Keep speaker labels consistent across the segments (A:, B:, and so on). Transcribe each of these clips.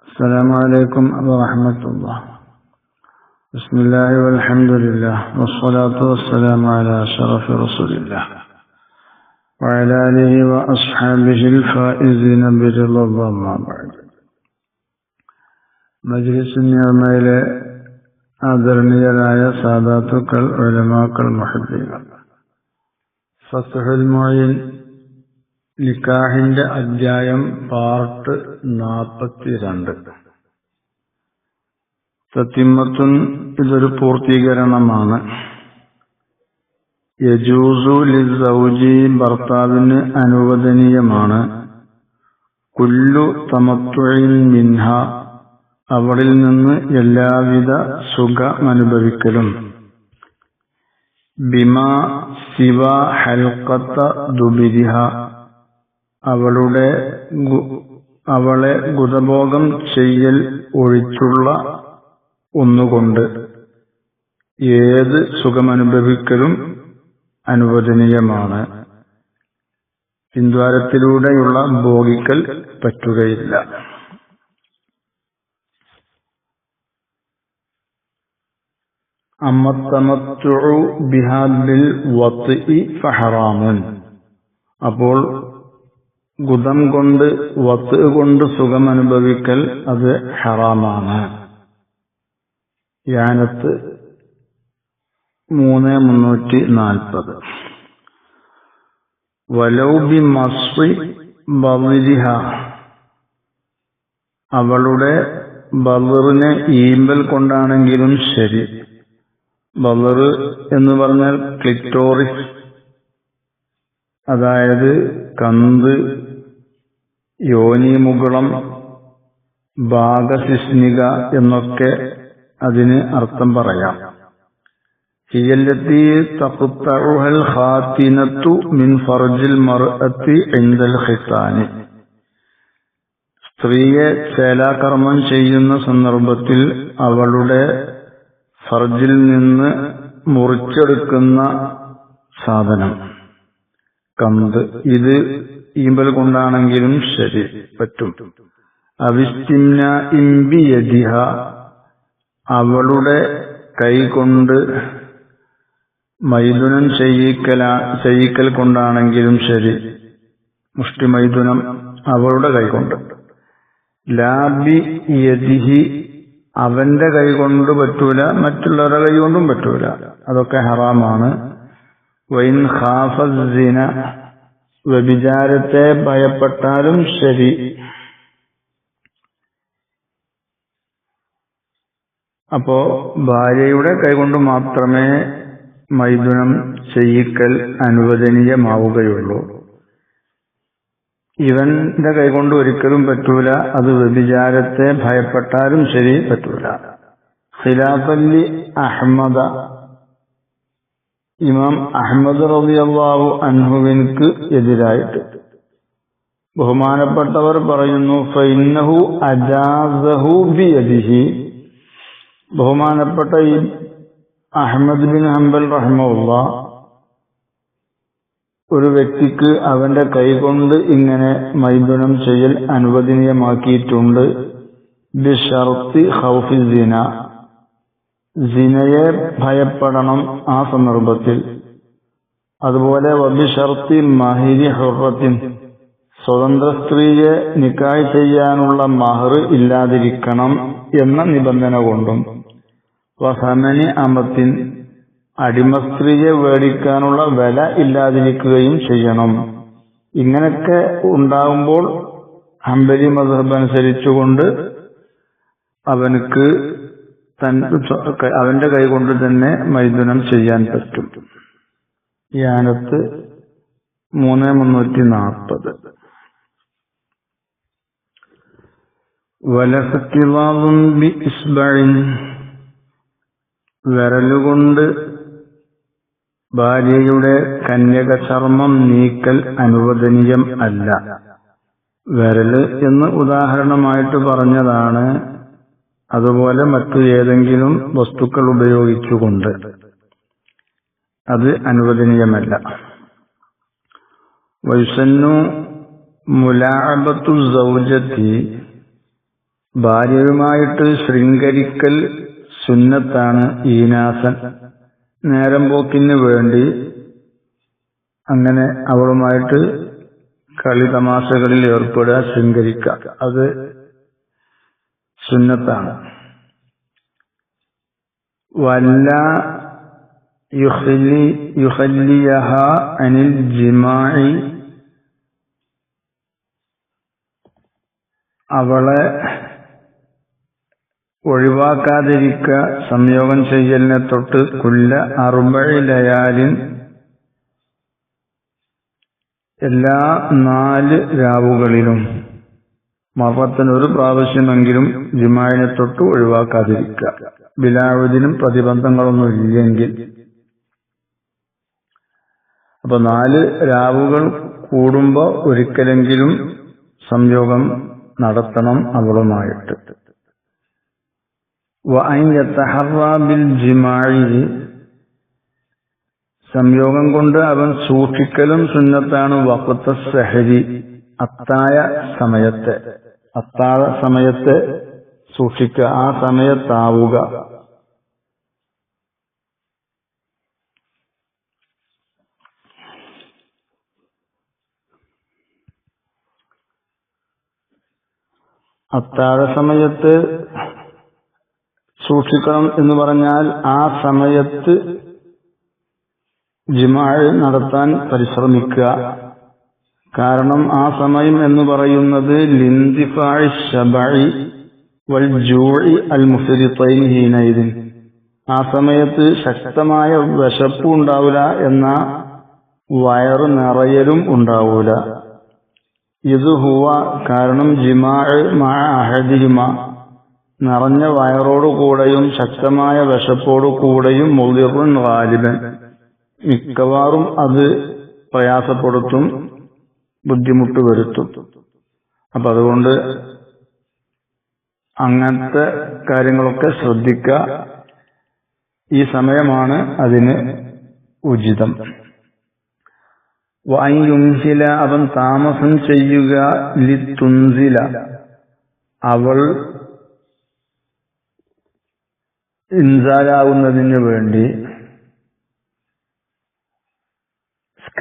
A: السلام عليكم ورحمة الله بسم الله والحمد لله والصلاة والسلام على شرف رسول الله وعلى آله وأصحابه الفائزين برضا الله ما بعد മജ്ലിസ് നിയമയിലെ ആദരണീയരായ സാദാത്തുക്കൾ ഉലമാക്കൾ മുഹദ്ദീങ്ങൾ ഫസ്ഹുൽ മൊയിൻ നിക്കാഹിന്റെ അധ്യായം പാർട്ട് നാൽപ്പത്തിരണ്ട് സത്തിമത്തുൻ ഇതൊരു പൂർത്തീകരണമാണ്. യജൂസു ലിസൗജി ഭർത്താവിന് അനുവദനീയമാണ്. കുല്ലു തമത്വയിൽ മിൻഹ അവളിൽ നിന്ന് എല്ലാവിധ സുഖമനുഭവിക്കലും. ബിമാ ശിവ ഹൽക്കത്ത ദുബിരിഹ അവളുടെ അവളെ ഗുതഭോഗം ചെയ്യൽ ഒഴിച്ചുള്ള ഒന്നുകൊണ്ട് ഏത് സുഖമനുഭവിക്കലും അനുവദനീയമാണ്. പിന്ദ്വാരത്തിലൂടെയുള്ള ഭോഗിക്കൽ പറ്റുകയില്ല. അമ്മത്തമത്തു ബിഹാബിൽ വത്ത് ഫഹറാമൻ. അപ്പോൾ ഗുദം കൊണ്ട് വത്ത് കൊണ്ട് സുഖം അനുഭവിക്കൽ അത് ഹറാമാണ്. യാനത്ത് മൂന്ന് മുന്നൂറ്റി നാൽപ്പത്. വലൗബി മസ്രി ബവിരിഹ അവളുടെ ബവറിനെ ഈമ്പൽ കൊണ്ടാണെങ്കിലും ശരി. ബവർ എന്ന് പറഞ്ഞാൽ ക്ലിറ്റോറിസ്. അതായത് കന്ത് യോനിമുകുളം ഭാഗശിഷ്ണിക എന്നൊക്കെ അതിന് അർത്ഥം പറയാം. മിൻ ഫർജിൽ സ്ത്രീയെ ചേലാകർമ്മം ചെയ്യുന്ന സന്ദർഭത്തിൽ അവളുടെ ഫർജിൽ നിന്ന് മുറിച്ചെടുക്കുന്ന സാധനം. കന്ത്. ഇത് ഈമ്പൽ കൊണ്ടാണെങ്കിലും ശരി പറ്റും. അവിസ്തിന്ന ഇംബിയതിഹ അവളുടെ കൈകൊണ്ട് മൈഥുനം ചെയ്യിക്കല ചെയ്യിക്കൽ കൊണ്ടാണെങ്കിലും ശരി. മുഷ്ടി മൈഥുനം അവളുടെ കൈകൊണ്ട് ലാബി യതിഹി അവന്റെ കൈകൊണ്ട് പറ്റൂല മറ്റുള്ളവരുടെ കൈ കൊണ്ടും പറ്റൂല. അതൊക്കെ ഹറാമാണ്. വൈൻ ഖാഫിന വ്യഭിചാരത്തെ ഭയപ്പെട്ടാലും ശരി. അപ്പോ ഭാര്യയുടെ കൈകൊണ്ട് മാത്രമേ മൈഥുനം ചെയ്യിക്കൽ അനുവദനീയമാവുകയുള്ളൂ. ഇവന്റെ കൈകൊണ്ട് ഒരിക്കലും പറ്റൂല. അത് വ്യഭിചാരത്തെ ഭയപ്പെട്ടാലും ശരി പറ്റൂല. ഖിലാഫല്ലി അഹമ്മദ ഇമാം അഹമ്മദ് റബിയല്ലാഹു അൻഹുവിൻക്ക് എതിരായിട്ട്. ബഹുമാനപ്പെട്ടവർ പറയുന്നു ഫൈനഹു അജാസഹു ബിയദിഹി. ബഹുമാനപ്പെട്ട ഈ അഹമ്മദ് ബിൻ ഹംബൽ റഹ്മുള്ള ഒരു വ്യക്തിക്ക് അവന്റെ കൈകൊണ്ട് ഇങ്ങനെ മൈഥുനം ചെയ്യൽ അനുവദനീയമാക്കിയിട്ടുണ്ട്. ബിഷർത്തി ഹൗഫി സിന സിനയെ ഭയപ്പെടണം ആ സന്ദർഭത്തിൽ. അതുപോലെ വബിഷർത്തി മഹിരി ഹുറത്തിൻ സ്വതന്ത്ര സ്ത്രീയെ നിക്കായ് ചെയ്യാനുള്ള മഹർ ഇല്ലാതിരിക്കണം എന്ന നിബന്ധന കൊണ്ടും. വസമനി അമത്തിൻ അടിമ സ്ത്രീയെ മേടിക്കാനുള്ള വില ഇല്ലാതിരിക്കുകയും ചെയ്യണം. ഇങ്ങനെയൊക്കെ ഉണ്ടാകുമ്പോൾ ഹംബലി മധബ് അനുസരിച്ചുകൊണ്ട് അവനക്ക് അവന്റെ കൈകൊണ്ട് തന്നെ മൈഥുനം ചെയ്യാൻ പറ്റും. യാനത്ത് മൂന്ന് മുന്നൂറ്റി നാൽപ്പത്. വിരലുകൊണ്ട് ഭാര്യയുടെ കന്യക ചർമ്മം നീക്കൽ അനുവദനീയം അല്ല. വിരൽ എന്ന് ഉദാഹരണമായിട്ട് പറഞ്ഞതാണ് അതുപോലെ മറ്റു ഏതെങ്കിലും വസ്തുക്കൾ ഉപയോഗിച്ചുകൊണ്ട് അത് അനുവദനീയമല്ല. വൈസന്നു മുലാബത്തു സൗജത്തി ഭാര്യയുമായിട്ട് ശൃംഗരിക്കൽ സുന്നത്താണ് ഈനാസൻ. നേരം പോക്കിന് വേണ്ടി അങ്ങനെ അവളുമായിട്ട് കളി തമാശകളിൽ ഏർപ്പെടുക ശൃംഗരിക്കുക. അത് സുന്നത്താണ്. വല്ല യുഹല്ലി യുഹല്ലിയഹ അനിൽ ജിമായി അവളെ ഒഴിവാക്കാതിരിക്ക സംയോഗം ചെയ്യലിനെ തൊട്ട് കുല്ല അറുപഴിലയാലിൻ എല്ലാ നാല് രാവുകളിലും മർവത്തിന് ഒരു പ്രാവശ്യമെങ്കിലും ജിമായിനെ തൊട്ട് ഒഴിവാക്കാതിരിക്കുക. ബിലാവുദിനും പ്രതിബന്ധങ്ങളൊന്നും ഇല്ലെങ്കിൽ. അപ്പൊ നാല് രാവുകൾ കൂടുമ്പോ ഒരിക്കലെങ്കിലും സംയോഗം നടത്തണം അവളുമായിട്ട്. സംയോഗം കൊണ്ട് അവൻ സൂക്ഷിക്കലും സുന്നത്താണ് വക്കുത്ത സഹരി. അത്തായ സമയത്തെ. അത്താഴ സമയത്തെ സൂക്ഷിക്കുക. ആ സമയത്താവുക. അത്താഴ സമയത്ത് സൂക്ഷിക്കണം എന്ന് പറഞ്ഞാൽ ആ സമയത്ത് ജിമാഴ് നടത്താൻ പരിശ്രമിക്കുക. കാരണം ആ സമയം എന്ന് പറയുന്നത് ഹീനൈദിൻ ആ സമയത്ത് ശക്തമായ വിശപ്പും ഉണ്ടാവില്ല എന്ന വയറ് നിറയലും ഉണ്ടാവൂല. ഇത് ഹുവ കാരണം ജിമാഴ് മാ അഹദിഹിമ നിറഞ്ഞ വയറോടുകൂടെയും ശക്തമായ വിശപ്പോടുകൂടെയും മുതിർവൻ വാലിബൻ മിക്കവാറും അത് പ്രയാസപ്പെടുത്തും. ബുദ്ധിമുട്ട് വരുത്തും. അപ്പൊ അതുകൊണ്ട് അങ്ങനത്തെ കാര്യങ്ങളൊക്കെ ശ്രദ്ധിക്കുക. ഈ സമയമാണ് അതിന് ഉചിതം. വായുംഹില അവൻ താമസം ചെയ്യുക ലിത്തുൻസില അവൾ ഇൻസാലാവുന്നതിന് വേണ്ടി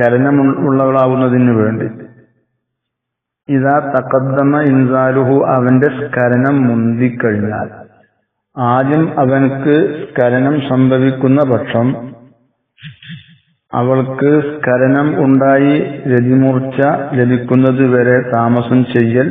A: സ്കലനമുള്ളവളാവുന്നതിന് വേണ്ടി. ഇതാ തക്കദ്ദമ ഇൻസാലുഹു അവന്റെ സ്കരണം മുന്തിക്കഴിഞ്ഞാൽ. ആദ്യം അവനക്ക് സ്കരണം സംഭവിക്കുന്ന പക്ഷം അവൾക്ക് സ്കരണം ഉണ്ടായി രതിമൂർച്ച ലഭിക്കുന്നത് വരെ താമസം ചെയ്യൽ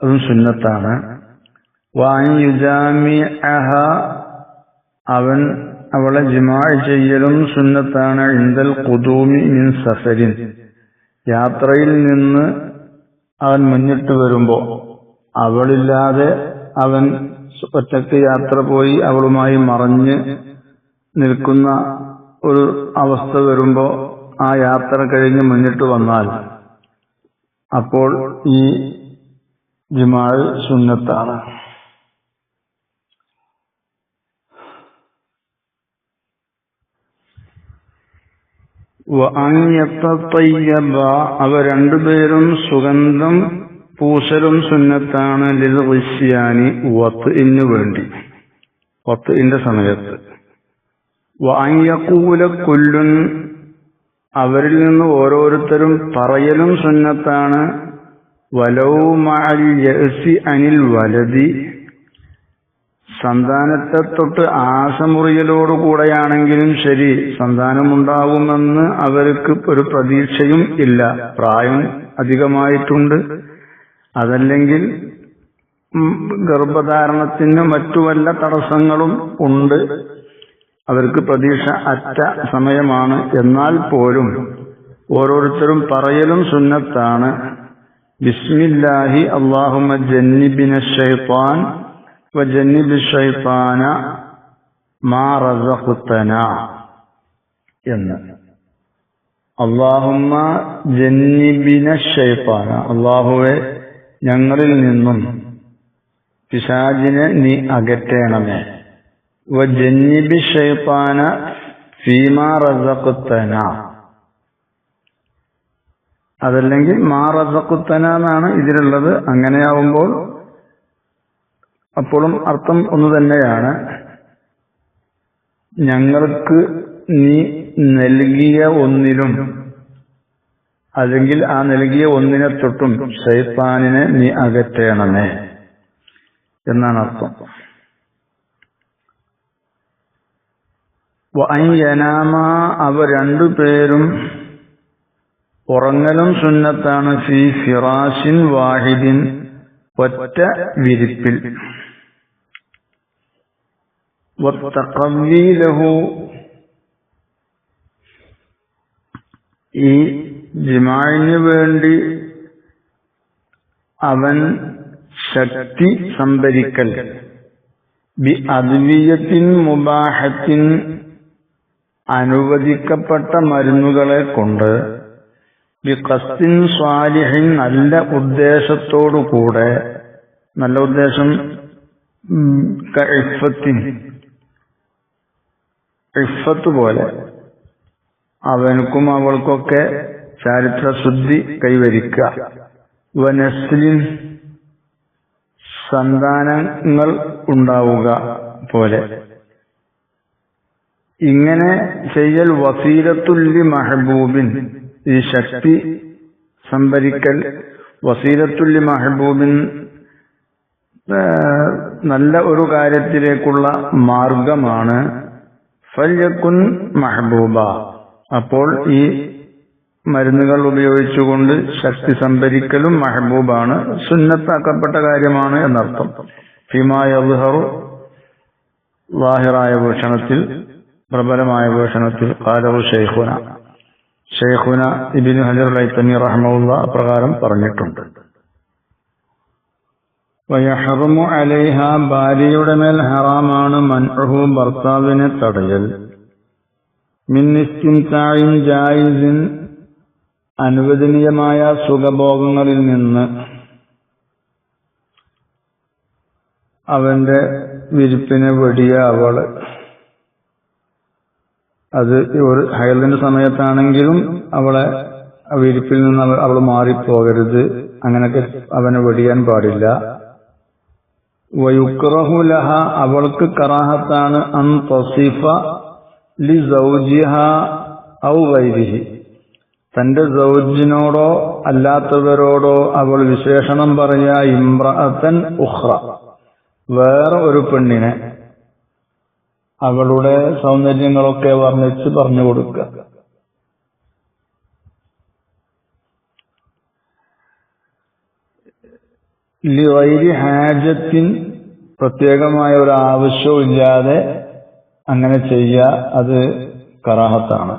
A: അതും സുന്നത്താണ്. വായുജാമിഅഹ അവൻ അവളെ ജിമാ ചെയ്യലും സുന്നത്താണ് ഇന്തൽ കുതൂമി മിൻ സഫരിൻ. യാത്രയിൽ നിന്ന് അവൻ മുന്നിട്ട് വരുമ്പോ അവളില്ലാതെ അവൻ ഒറ്റയ്ക്ക് യാത്ര പോയി അവളുമായി മറഞ്ഞ് നിൽക്കുന്ന ഒരു അവസ്ഥ വരുമ്പോ ആ യാത്ര കഴിഞ്ഞ് മുന്നിട്ട് വന്നാൽ അപ്പോൾ ഈ ജിമാഴ് സുന്നത്താണ്. അവ രണ്ടുപേരും സുഗന്ധം പൂശലും സുന്നത്താണ് ലിൽ റിസ്യാനി വത്ത് ഇന്നു വേണ്ടി. വത്ത് ഇന്റെ സമയത്ത് വായക്കൂല കൊല്ലുൻ അവരിൽ നിന്ന് ഓരോരുത്തരും പറയലും സുന്നത്താണ്. വലവുമാൽ അനിൽ വലതി സന്താനത്തെ തൊട്ട് ആശമുറിയലോടുകൂടെയാണെങ്കിലും ശരി സന്താനമുണ്ടാകുമെന്ന് അവർക്ക് ഒരു പ്രതീക്ഷയും ഇല്ല. പ്രായം അധികമായിട്ടുണ്ട്. അതല്ലെങ്കിൽ ഗർഭധാരണത്തിന് മറ്റു വല്ല തടസ്സങ്ങളും ഉണ്ട്. അവർക്ക് പ്രതീക്ഷ അറ്റ സമയമാണ്. എന്നാൽ പോലും ഓരോരുത്തരും പറയലും സുന്നത്താണ്. ബിസ്മില്ലാഹി അള്ളാഹുമ ജന്നിബിന ഷൈത്താൻ വജന്നിബി ഷൈത്താന മാ റസഖുത്തന എന്ന്. അള്ളാഹുമ്മ ജന്നിബിന ഷൈത്താന അള്ളാഹുവെ ഞങ്ങളിൽ നിന്നും പിശാജിനെ നീ അകറ്റേണമേ. ജന്നിബി ഷൈത്താന ഫീമാ റസഖുത്തന അതല്ലെങ്കിൽ മാ റസഖുത്തന എന്നാണ് ഇതിലുള്ളത്. അങ്ങനെയാവുമ്പോൾ അപ്പോഴും അർത്ഥം ഒന്ന് തന്നെയാണ്. ഞങ്ങൾക്ക് നീ നൽകിയ ഒന്നിലും അല്ലെങ്കിൽ ആ നൽകിയ ഒന്നിനെ തൊട്ടും ഷൈത്താനിനെ നീ അകറ്റണമേ എന്നാണ് അർത്ഥം. വയനാമ അവ രണ്ടുപേരും ഉറങ്ങലും സുന്നത്താണ്. ഫി ഫിറാഷിൻ വാഹിദിൻ ഒറ്റ വിരിപ്പിൽ. ഈ ജിമാഴിന് വേണ്ടി അവൻ ശക്തി സംഭരിക്കൽ. ബി അദ്വീയത്തിൻ മുബാഹത്തിൻ അനുവദിക്കപ്പെട്ട മരുന്നുകളെ കൊണ്ട് ബി കസ്തിൻ സ്വാലിഹിൻ നല്ല ഉദ്ദേശത്തോടുകൂടെ നല്ല ഉദ്ദേശം ഇഫത്തിൻ ഇഫത്ത് പോലെ അവനക്കും അവൾക്കൊക്കെ ചാരിത്ര ശുദ്ധി കൈവരിക്കുക. വനസ്ലിൻ സന്താനങ്ങൾ ഉണ്ടാവുക പോലെ. ഇങ്ങനെ ചെയ്യൽ വസീലത്തുല്ലി മഹബൂബിൻ ഈ ശക്തി സംഭരിക്കൽ വസീലത്തുല്ലി മഹബൂബിൻ നല്ല ഒരു കാര്യത്തിലേക്കുള്ള മാർഗമാണ്. ഫല്യക്കുൻ മഹബൂബ. അപ്പോൾ ഈ മരുന്നുകൾ ഉപയോഗിച്ചുകൊണ്ട് ശക്തി സംഭരിക്കലും മഹബൂബാണ്. സുന്നത്താക്കപ്പെട്ട കാര്യമാണ് എന്നർത്ഥം. ഫിമായ ലാഹിറായ ഭൂഷണത്തിൽ പ്രബലമായ ഭൂഷണത്തിൽ കാലവു ഷെയ്ഖുന ഷെയ്ഖുന ഇബിന് ഹജർ ലൈത്തമി റഹ്മുള്ള പ്രകാരം പറഞ്ഞിട്ടുണ്ട്. വയഹറുമു അലൈഹ ഭാര്യയുടെ മേൽ ഹറാമാണ് മൻഹു ഭർത്താവിനെ തടയൽ. ജായിസിൻ അനുവദനീയമായ സുഖഭോഗങ്ങളിൽ നിന്ന് അവന്റെ വിരിപ്പിനെ വെടിയ അവൾ അത് ഒരു ഹയലിന്റെ സമയത്താണെങ്കിലും അവളെ വിരിപ്പിൽ നിന്ന് അവൾ മാറിപ്പോകരുത്. അങ്ങനെയൊക്കെ അവനെ വെടിയാൻ പാടില്ല. വയുക്രഹുലഹ അവൾക്ക് കറാഹത്താണ്. അൻ തൊസിഫ ലി സൗജിഹ ഔ വൈരിഹി തന്റെ സൗജിനോടോ അല്ലാത്തവരോടോ അവൾ വിശേഷണം പറയാ ഇമ്രഅത്തൻ ഉഹ്റ വേറെ ഒരു പെണ്ണിനെ അവളുടെ സൗന്ദര്യങ്ങളൊക്കെ വർണിച്ച് പറഞ്ഞു കൊടുക്കുക ലിവൈരി ഹാജത്തിൻ പ്രത്യേകമായ ഒരു ആവശ്യവും ഇല്ലാതെ അങ്ങനെ ചെയ്യുക അത് കറാഹത്താണ്.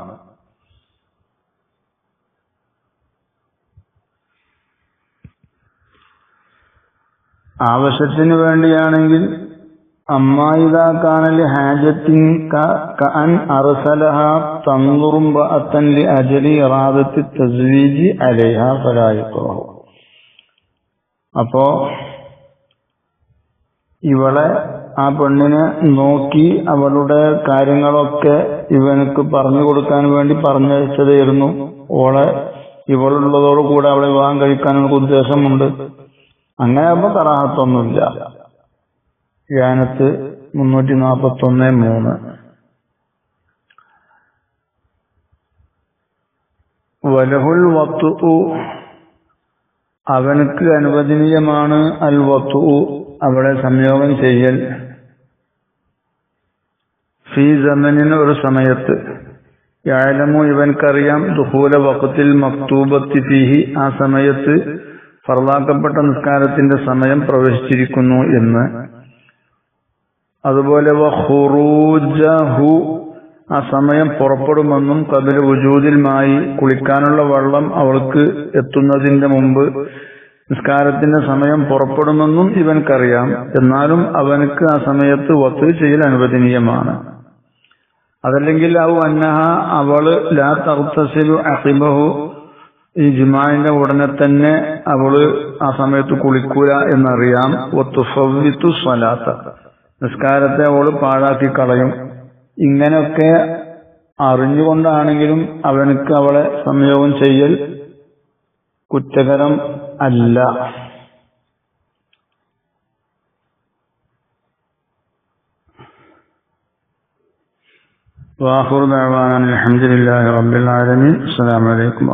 A: ആവശ്യത്തിന് വേണ്ടിയാണെങ്കിൽ അർസലഹ ഇറാദത്തി തസ്വീജി അപ്പോ ഇവളെ ആ പെണ്ണിനെ നോക്കി അവളുടെ കാര്യങ്ങളൊക്കെ ഇവനക്ക് പറഞ്ഞു കൊടുക്കാൻ വേണ്ടി പറഞ്ഞയച്ചതായിരുന്നു. ഓളെ ഇവളുള്ളതോടുകൂടെ അവളെ വിവാഹം കഴിക്കാനുള്ള ഉദ്ദേശമുണ്ട്. അങ്ങനെ ആകുമ്പോ കറാഹത്തൊന്നുമില്ല. യാനത്ത് മുന്നൂറ്റി നാൽപ്പത്തി ഒന്ന് മൂന്ന്. വലഹുൽ വത്തു. അവനക്ക് അനുവദനീയമാണ് അൽ വത്തു. അവളെ സംയോഗം ചെയ്യൽ. ഫീ ജമനിന് ഒരു സമയത്ത്. യാലമു ഇവൻക്കറിയാം ദുഹൂല വക്കത്തിൽ മക്തൂബത്തി ഫീഹി. ആ സമയത്ത് ഫർലാക്കപ്പെട്ട നിസ്കാരത്തിന്റെ സമയം പ്രവേശിച്ചിരിക്കുന്നു എന്ന്. അതുപോലെ വഹുറൂജഹു ആ സമയം പുറപ്പെടുമെന്നും കബിൽ വുജൂദിൽമായി കുളിക്കാനുള്ള വെള്ളം അവൾക്ക് എത്തുന്നതിന്റെ മുമ്പ് നിസ്കാരത്തിന്റെ സമയം പുറപ്പെടുമെന്നും ഇവൻക്കറിയാം. എന്നാലും അവനക്ക് ആ സമയത്ത് വത്ത് ചെയ്യൽ അനുവദനീയമാണ്. അതല്ലെങ്കിൽ ഔ അന്നഹ അവൾ ലാ തർത്തസിലു അഖിബഹു ഈ ജുമാന്റെ ഉടനെ തന്നെ അവൾ ആ സമയത്ത് കുളിക്കൂല എന്നറിയാം. ഒത്തുഫവിത്തു സ്വലാത്ത. നിസ്കാരത്തെ അവൾ പാഴാക്കി കളയും. ഇങ്ങനെയൊക്കെ അറിഞ്ഞുകൊണ്ടാണെങ്കിലും അവനക്ക് അവളെ സംയോഗം ചെയ്യൽ കുറ്റകരം അല്ല. واخر دعوانا الحمد لله رب العالمين السلام عليكم